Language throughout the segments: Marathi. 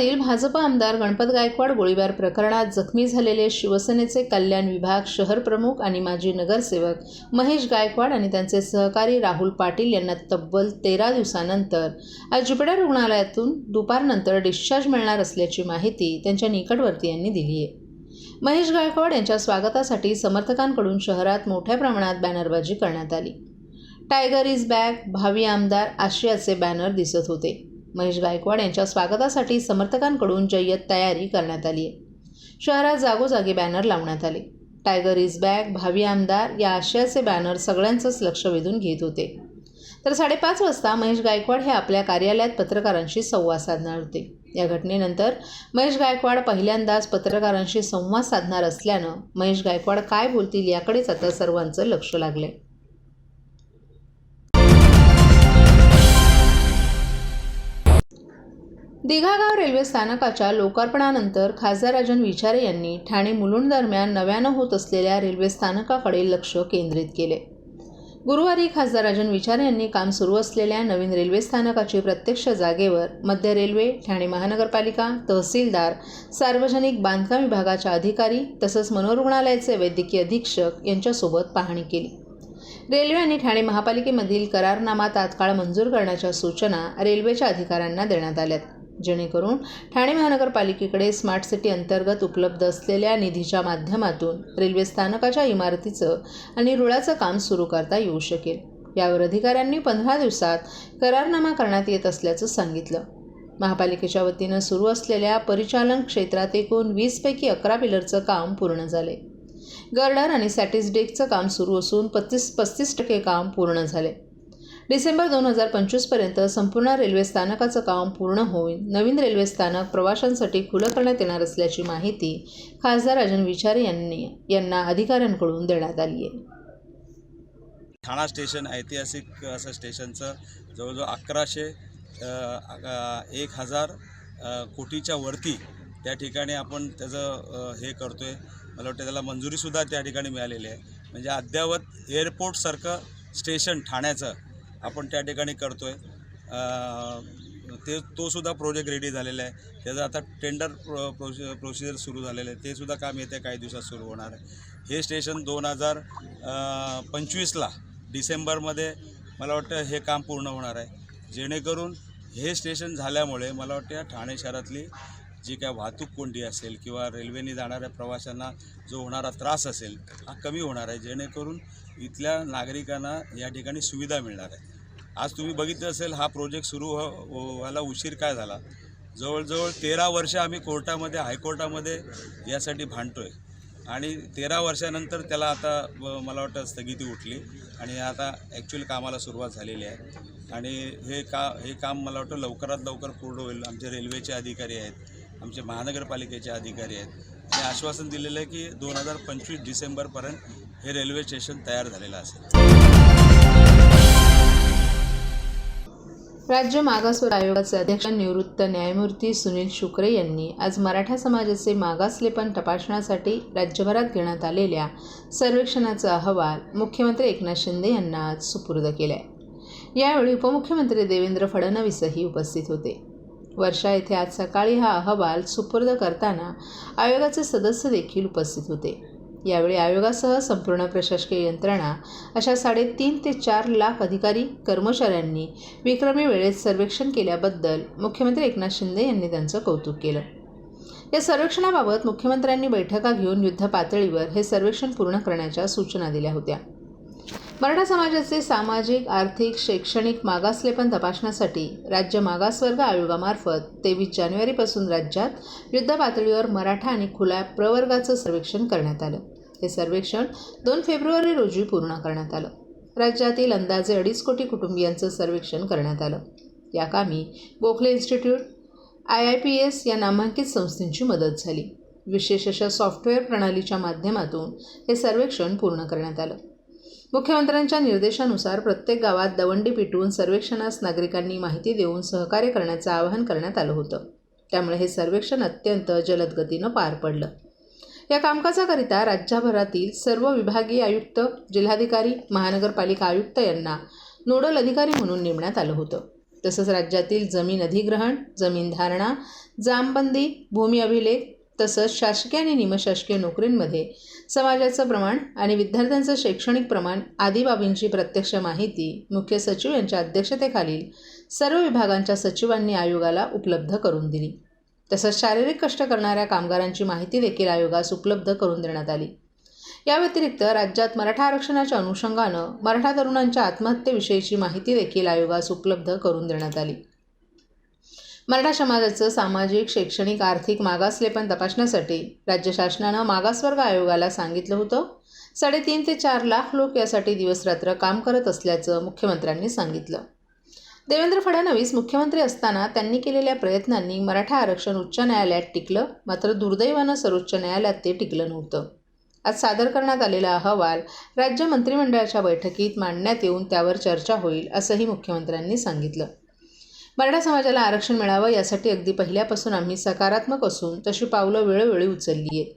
लातूरमधील भाजप आमदार गणपत गायकवाड गोळीबार प्रकरणात जखमी झालेले शिवसेनेचे कल्याण विभाग शहर प्रमुख आणि माजी नगरसेवक महेश गायकवाड आणि त्यांचे सहकारी राहुल पाटील यांना तब्बल तेरा दिवसानंतर आज ज्युपिटर रुग्णालयातून दुपारनंतर डिस्चार्ज मिळणार असल्याची माहिती त्यांच्या निकटवर्तीयांनी दिली आहे. महेश गायकवाड यांच्या स्वागतासाठी समर्थकांकडून शहरात मोठ्या प्रमाणात बॅनरबाजी करण्यात आली. टायगर इज बॅक भावी आमदार आशियाचे बॅनर दिसत होते. महेश गायकवाड यांच्या स्वागतासाठी समर्थकांकडून जय्यत तयारी करण्यात आली आहे. शहरात जागोजागी बॅनर लावण्यात आले. टायगर इज बॅक भावी आमदार या आशयाचे बॅनर सगळ्यांचंच लक्ष वेधून घेत होते. तर साडेपाच वाजता महेश गायकवाड हे आपल्या कार्यालयात पत्रकारांशी संवाद साधणार होते. या घटनेनंतर महेश गायकवाड पहिल्यांदाच पत्रकारांशी संवाद साधणार असल्यानं महेश गायकवाड काय बोलतील याकडेच आता सर्वांचं लक्ष लागलंय. दिघागाव रेल्वे स्थानकाच्या लोकार्पणानंतर खासदार राजन विचारे यांनी ठाणे मुलुंड दरम्यान नव्यानं होत असलेल्या रेल्वे स्थानकाकडे लक्ष केंद्रित केले. गुरुवारी खासदार राजन विचारे यांनी काम सुरू असलेल्या नवीन रेल्वे स्थानकाची प्रत्यक्ष जागेवर मध्य रेल्वे ठाणे महानगरपालिका तहसीलदार सार्वजनिक बांधकाम विभागाच्या अधिकारी तसंच मनोरुग्णालयाचे वैद्यकीय अधीक्षक यांच्यासोबत पाहणी केली. रेल्वे आणि ठाणे महापालिकेमधील करारनामा तात्काळ मंजूर करण्याच्या सूचना रेल्वेच्या अधिकाऱ्यांना देण्यात आल्यात. जेणेकरून ठाणे महानगरपालिकेकडे स्मार्ट सिटी अंतर्गत उपलब्ध असलेल्या निधीच्या माध्यमातून रेल्वे स्थानकाच्या इमारतीचं आणि रुळाचं काम सुरू करता येऊ शकेल. यावर अधिकाऱ्यांनी पंधरा दिवसात करारनामा करण्यात येत असल्याचं सांगितलं. महापालिकेच्या वतीनं सुरू असलेल्या परिचालन क्षेत्रात एकूण वीसपैकी अकरा पिलरचं काम पूर्ण झाले. गर्डर आणि सॅटिस डेकचं काम सुरू असून पस्तीस पस्तीस टक्के काम पूर्ण झाले. डिसेंबर दोन हजार पंचवीसपर्यंत संपूर्ण रेल्वे स्थानकाचं काम पूर्ण होऊन नवीन रेल्वे स्थानक प्रवाशांसाठी खुलं करण्यात येणार असल्याची माहिती खासदार राजन विचारे यांनी यांना अधिकाऱ्यांकडून देण्यात आली आहे. ठाणा स्टेशन ऐतिहासिक असं स्टेशनचं जवळजवळ अकराशे एक हजार कोटीच्या वरती त्या ठिकाणी आपण त्याचं हे करतो आहे मला वाटतं त्याला मंजुरीसुद्धा त्या ठिकाणी मिळालेली आहे. म्हणजे अद्यावत एअरपोर्टसारखं स्टेशन ठाण्याचं आपण त्या ठिकाणी करतो आहे ते तोसुद्धा प्रोजेक्ट रेडी झालेला आहे. त्याचं आता टेंडर प्रो प्रोसि प्रोसिजर सुरू झालेलं आहे तेसुद्धा काम येत्या काही दिवसात सुरू होणार आहे. हे स्टेशन दोन हजार पंचवीसला डिसेंबरमध्ये मला वाटतं हे काम पूर्ण होणार आहे. जेणेकरून हे स्टेशन झाल्यामुळे मला वाटतं ठाणे शहरातली जी काय वाहतूक कोंडी असेल किंवा रेल्वेने जाणाऱ्या प्रवाशांना जो होणारा त्रास असेल हा कमी होणार आहे. जेणेकरून इथल्या नागरिकांना या ठिकाणी सुविधा मिळणार आहे. आज तुम्ही बघितलं असेल हा प्रोजेक्ट सुरू हो-, व्हायला उशीर काय झाला? जवळजवळ तेरा वर्ष आम्ही कोर्टामध्ये हायकोर्टामध्ये यासाठी भांडतो आहे आणि तेरा वर्षानंतर त्याला आता मला वाटतं स्थगिती उठली आणि आता ॲक्च्युअली कामाला सुरुवात झालेली आहे. आणि हे का हे काम मला वाटतं लवकरात लवकर पूर्ण होईल. आमचे रेल्वेचे अधिकारी आहेत आमचे महानगरपालिकेचे अधिकारी आहेत. आणि आश्वासन दिलेलं आहे की दोन हजार पंचवीस डिसेंबरपर्यंत हे रेल्वे स्टेशन तयार झालेलं असेल. राज्य मागासवर्ग आयोगाचे अध्यक्ष निवृत्त न्यायमूर्ती सुनील शुक्रे यांनी आज मराठा समाजाचे मागासलेपण तपासण्यासाठी राज्यभरात घेण्यात आलेल्या सर्वेक्षणाचा अहवाल मुख्यमंत्री एकनाथ शिंदे यांना आज सुपूर्द केलाय. यावेळी उपमुख्यमंत्री देवेंद्र फडणवीसही उपस्थित होते. वर्षा येथे आज सकाळी हा अहवाल सुपूर्द करताना आयोगाचे सदस्य देखील उपस्थित होते. यावेळी आयोगासह संपूर्ण प्रशासकीय यंत्रणा अशा साडेतीन ते चार लाख अधिकारी कर्मचाऱ्यांनी विक्रमी वेळेत सर्वेक्षण केल्याबद्दल मुख्यमंत्री एकनाथ शिंदे यांनी त्यांचं कौतुक केलं. या सर्वेक्षणाबाबत मुख्यमंत्र्यांनी बैठका घेऊन युद्ध पातळीवर हे सर्वेक्षण पूर्ण करण्याच्या सूचना दिल्या होत्या. मराठा समाजाचे सामाजिक आर्थिक शैक्षणिक मागासलेपण तपासण्यासाठी राज्य मागासवर्ग आयोगामार्फत तेवीस जानेवारीपासून राज्यात युद्ध पातळीवर मराठा आणि खुल्या प्रवर्गाचं सर्वेक्षण करण्यात आलं. हे सर्वेक्षण दोन फेब्रुवारी रोजी पूर्ण करण्यात आलं. राज्यातील अंदाजे अडीच कोटी कुटुंबियांचं सर्वेक्षण करण्यात आलं. या कामी Gokhale institute I I P S या नामांकित संस्थेची मदत झाली. विशेष अशा सॉफ्टवेअर प्रणालीच्या माध्यमातून हे सर्वेक्षण पूर्ण करण्यात आलं. मुख्यमंत्र्यांच्या निर्देशानुसार प्रत्येक गावात दवंडी पिटवून सर्वेक्षणास नागरिकांनी माहिती देऊन सहकार्य करण्याचं आवाहन करण्यात आलं होतं. त्यामुळे हे सर्वेक्षण अत्यंत जलदगतीनं पार पडलं. या कामकाजाकरिता राज्यभरातील सर्व विभागीय आयुक्त जिल्हाधिकारी महानगरपालिका आयुक्त यांना नोडल अधिकारी म्हणून नेमण्यात आलं होतं. तसंच राज्यातील जमीन अधिग्रहण जमीन धारणा जामबंदी भूमी अभिलेख तसंच शासकीय आणि निमशासकीय नोकरींमध्ये समाजाचं प्रमाण आणि विद्यार्थ्यांचं शैक्षणिक प्रमाण आदी बाबींची प्रत्यक्ष माहिती मुख्य सचिव यांच्या अध्यक्षतेखालील सर्व विभागांच्या सचिवांनी आयोगाला उपलब्ध करून दिली. तसंच शारीरिक कष्ट करणाऱ्या कामगारांची माहिती देखील आयोगास उपलब्ध करून देण्यात आली. या व्यतिरिक्त राज्यात मराठा आरक्षणाच्या अनुषंगानं मराठा तरुणांच्या आत्महत्येविषयीची माहिती देखील आयोगास उपलब्ध करून देण्यात आली. मराठा समाजाचं सामाजिक शैक्षणिक आर्थिक मागासलेपण तपासण्यासाठी राज्य शासनानं मागासवर्ग आयोगाला सांगितलं होतं. साडेतीन ते चार लाख लोक यासाठी दिवसरात्र काम करत असल्याचं मुख्यमंत्र्यांनी सांगितलं. देवेंद्र फडणवीस मुख्यमंत्री असताना त्यांनी केलेल्या प्रयत्नांनी मराठा आरक्षण उच्च न्यायालयात टिकलं मात्र दुर्दैवानं सर्वोच्च न्यायालयात ते टिकलं नव्हतं. आज सादर करण्यात आलेला अहवाल राज्य मंत्रिमंडळाच्या बैठकीत मांडण्यात येऊन त्यावर चर्चा होईल असंही मुख्यमंत्र्यांनी सांगितलं. मराठा समाजाला आरक्षण मिळावं यासाठी अगदी पहिल्यापासून आम्ही सकारात्मक असून तशी पावलं वेळोवेळी उचलली आहेत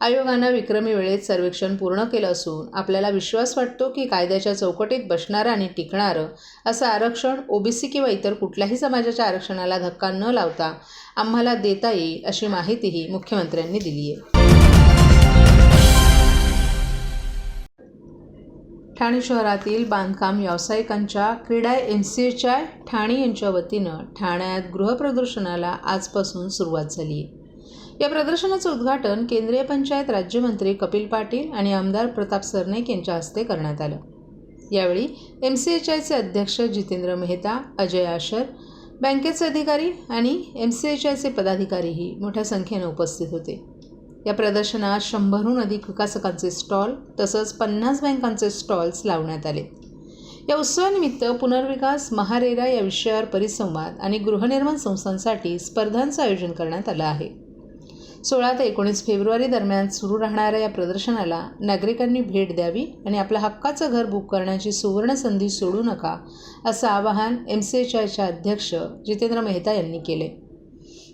आयोगानं विक्रमी वेळेत सर्वेक्षण पूर्ण केलं असून आपल्याला विश्वास वाटतो की कायद्याच्या चौकटीत बसणारं आणि टिकणारं असं आरक्षण ओबीसी किंवा इतर कुठल्याही समाजाच्या आरक्षणाला धक्का न लावता आम्हाला देता येईल अशी माहितीही मुख्यमंत्र्यांनी दिली आहे. ठाणे शहरातील बांधकाम व्यावसायिकांच्या क्रीडा N C H I Thane यांच्या वतीनं ठाण्यात गृहप्रदर्शनाला आजपासून सुरुवात झाली आहे. या प्रदर्शनाचं उद्घाटन केंद्रीय पंचायत राज्यमंत्री कपिल पाटील आणि आमदार प्रताप सरनाईक यांच्या हस्ते करण्यात आलं. यावेळी एम सी एच आयचे अध्यक्ष जितेंद्र मेहता अजय आशर बँकेचे अधिकारी आणि एम सी एच आयचे पदाधिकारीही मोठ्या संख्येनं उपस्थित होते. या प्रदर्शनात शंभरहून अधिक विकासकांचे स्टॉल तसंच पन्नास बँकांचे स्टॉल्स लावण्यात आले. या उत्सवानिमित्त पुनर्विकास महारेरा या विषयावर परिसंवाद आणि गृहनिर्माण संस्थांसाठी स्पर्धांचं आयोजन करण्यात आलं आहे. सोळा ते एकोणीस फेब्रुवारी दरम्यान सुरू राहणाऱ्या या प्रदर्शनाला नागरिकांनी भेट द्यावी आणि आपलं हक्काचं घर बुक करण्याची सुवर्ण संधी सोडू नका असं आवाहन एम सी एच आयच्या अध्यक्ष जितेंद्र मेहता यांनी केले.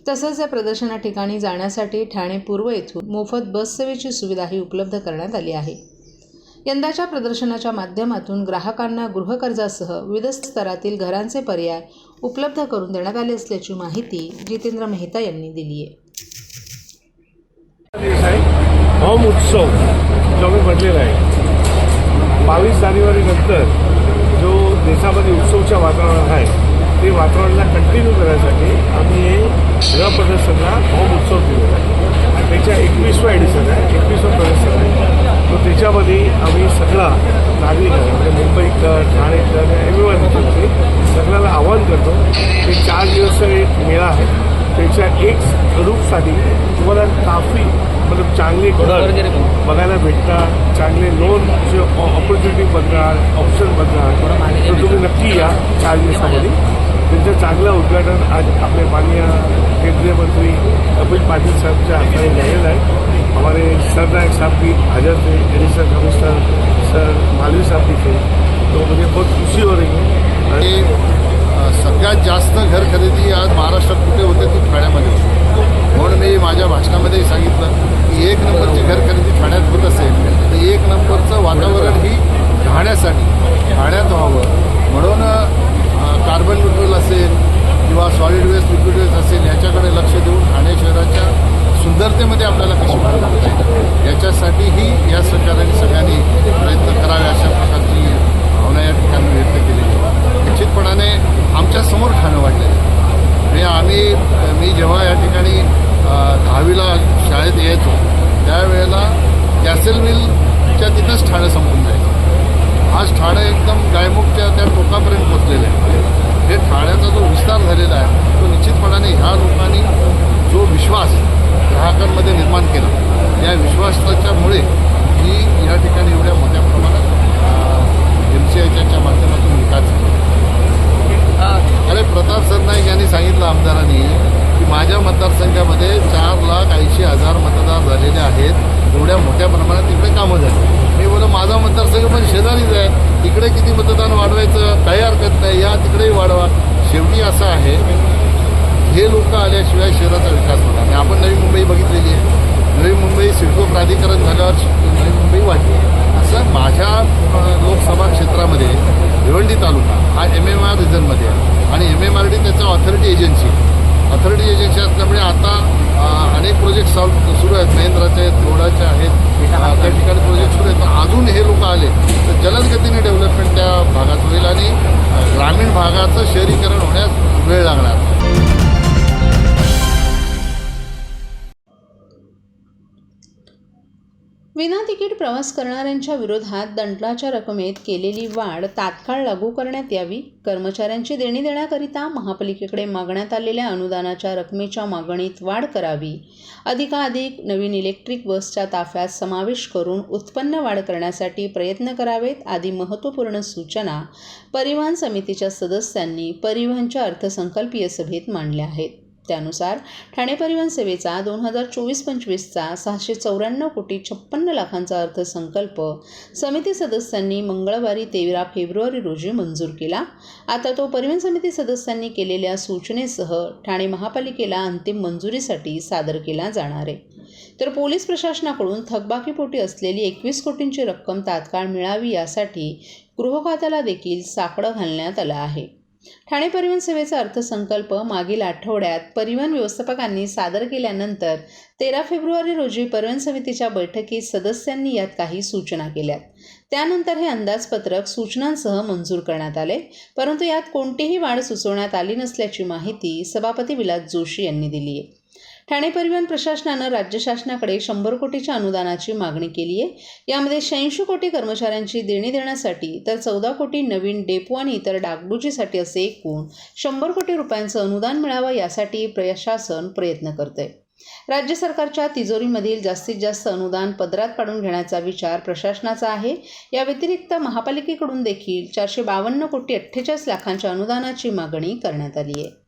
तसंच या प्रदर्शना ठिकाणी जाण्यासाठी ठाणे पूर्व येथून मोफत बससेवेची सुविधाही उपलब्ध करण्यात आली आहे. यंदाच्या प्रदर्शनाच्या माध्यमातून ग्राहकांना गृहकर्जासह विविध स्तरातील घरांचे पर्याय उपलब्ध करून देण्यात आले असल्याची माहिती जितेंद्र मेहता यांनी दिली आहे होम उत्सव जो आम्ही भरलेला आहे. बावीस जानेवारीनंतर जो देशामध्ये उत्सवच्या वातावरण आहे ते वातावरणाला कंटिन्यू करण्यासाठी आम्ही हे गृह प्रदर्शनला होम उत्सव दिलेला आहे. आणि त्याच्या एकवीसवा एडिशन आहे एकवीसवं प्रदर्शन आहे. तो त्याच्यामध्ये आम्ही सगळा नागरिक म्हणजे मुंबईकर ठाणेकर एव्हरीवन सगळ्याला आवाहन करतो की चार दिवस एक मेळा आहे. त्याच्या एक ग्रुपसाठी तुम्हाला काफी मतलब चांगले घर बघायला भेटतात चांगले लोनचे ऑपॉर्च्युनिटी बघणार ऑप्शन बघणार तर तुम्ही नक्की या चार दिवसामध्ये त्यांचं चांगलं उद्घाटन आज आपले माननीय केंद्रीय मंत्री कपिल पाटील साहेबच्या हाताने झालेलं आहे. हमारे सरनायक साहब भी हाजर थे एडिशनल कमिश्नर सर मालवी साहब भी थे. तो मुझे बहुत खुशी हो रही है। सगळ्यात जास्त घर खरेदी आज महाराष्ट्रात कुठे होते ती ठाण्यामध्ये होते. म्हणून मी माझ्या भाषणामध्येही सांगितलं की एक नंबरची घर खरेदी ठाण्यात होत असेल तर एक नंबरचं वातावरण ही ठाण्यासाठी ठाण्यात व्हावं. म्हणून कार्बन न्यूट्रल असेल किंवा सॉलिड वेस्ट लिक्विड वेस्ट असेल याच्याकडे लक्ष देऊन ठाणे शहराच्या सुंदरतेमध्ये आपल्याला कशी भर घालता येईल? याच्यासाठीही या सरकारने सगळ्यांनी प्रयत्न करावे अशा प्रकारची भावना या ठिकाणी व्यक्त केलेली आहे. निश्चितपणाने आमच्यासमोर ठाणं वाढलेलं आणि आम्ही मी जेव्हा या ठिकाणी दहावीला शाळेत यायचो त्यावेळेला कॅसेल मिलच्या तिथंच ठाणं संपून जायचं. आज ठाणं एकदम गायमुखच्या त्या टोकापर्यंत पोचलेलं आहे. हे ठाण्याचा जो विस्तार झालेला आहे तो निश्चितपणाने ह्या लोकांनी जो विश्वास ग्राहकांमध्ये निर्माण केला या विश्वासाच्यामुळे ही या ठिकाणी एवढ्या मोठ्या प्रमाणात एम सी आयच्या माध्यमातून विकास अरे प्रताप सरनाईक यांनी सांगितलं आमदारांनी की माझ्या मतदारसंघामध्ये चार लाख ऐंशी हजार मतदार झालेले आहेत. एवढ्या मोठ्या प्रमाणात तिकडे कामं झाली. मी बोललो माझा मतदारसंघ पण शेजारीच आहे. तिकडे किती मतदान वाढवायचं काही हरकत नाही या तिकडेही वाढवा. शेवटी असं आहे हे लोक आल्याशिवाय शहराचा विकास होणार आणि आपण नवी मुंबई बघितलेली आहे. नवी मुंबई सिडको प्राधिकरण झाल्यावर नवी मुंबई वाढली असं माझ्या लोकसभा क्षेत्रामध्ये भिवंडी तालुका हा एम एम आर रिजनमध्ये आहे. आणि एम एम आर डी त्याचा ऑथॉरिटी एजन्सी ऑथॉरिटी एजन्सी असल्यामुळे आता अनेक प्रोजेक्ट सॉल्व सुरू आहेत. महेंद्राचे आहेत रोडाचे आहेत. त्या ठिकाणी प्रोजेक्ट सुरू आहेत. अजून हे लोक आले तर जलद गतीने डेव्हलपमेंट त्या भागात होईल आणि ग्रामीण भागाचं शहरीकरण होण्यास वेळ लागणार. विना तिकीट प्रवास करणाऱ्यांच्या विरोधात दंडाच्या रकमेत केलेली वाढ तात्काळ लागू करण्यात यावी कर्मचाऱ्यांची देणी देण्याकरिता महापालिकेकडे मागण्यात आलेल्या अनुदानाच्या रकमेच्या मागणीत वाढ करावी. अधिकाधिक नवीन इलेक्ट्रिक बसच्या ताफ्यात समावेश करून उत्पन्न वाढ करण्यासाठी प्रयत्न करावेत आदी महत्त्वपूर्ण सूचना परिवहन समितीच्या सदस्यांनी परिवहनच्या अर्थसंकल्पीय सभेत मांडल्या आहेत. त्यानुसार ठाणे परिवहन सेवेचा दोन हजार चोवीस पंचवीसचा सहाशे चौऱ्याण्णव कोटी छप्पन्न लाखांचा अर्थसंकल्प समिती सदस्यांनी मंगळवारी तेरा फेब्रुवारी रोजी मंजूर केला. आता तो परिवहन समिती सदस्यांनी केलेल्या सूचनेसह ठाणे महापालिकेला अंतिम मंजुरीसाठी सादर केला जाणार आहे. तर पोलीस प्रशासनाकडून थकबाकीपोटी असलेली एकवीस कोटींची रक्कम तात्काळ मिळावी यासाठी गृह खात्याला देखील साकडं घालण्यात आलं आहे. ठाणे परिवहन सेवेचा अर्थसंकल्प मागील आठवड्यात परिवहन व्यवस्थापकांनी सादर केल्यानंतर तेरा फेब्रुवारी रोजी परिवहन समितीच्या बैठकीत सदस्यांनी यात काही सूचना केल्यात. त्यानंतर हे अंदाजपत्रक सूचनांसह मंजूर करण्यात आले परंतु यात कोणतीही वाढ सुचवण्यात आली नसल्याची माहिती सभापती विलास जोशी यांनी दिली आहे ठाणे परिवहन प्रशासनानं राज्य शासनाकडे शंभर कोटीच्या अनुदानाची मागणी केली आहे. यामध्ये शहाऐंशी कोटी कर्मचाऱ्यांची देणी देण्यासाठी तर चौदा कोटी नवीन डेपो आणि इतर डागडुजीसाठी असे एकूण शंभर कोटी रुपयांचं अनुदान मिळावं यासाठी प्रशासन प्रयत्न करते राज्य सरकारच्या तिजोरीमधील जास्तीत जास्त अनुदान पदरात पाडून घेण्याचा विचार प्रशासनाचा आहे. या व्यतिरिक्त महापालिकेकडून देखील चारशे बावन्न कोटी अठ्ठेचाळीस लाखांच्या अनुदानाची मागणी करण्यात आली आहे.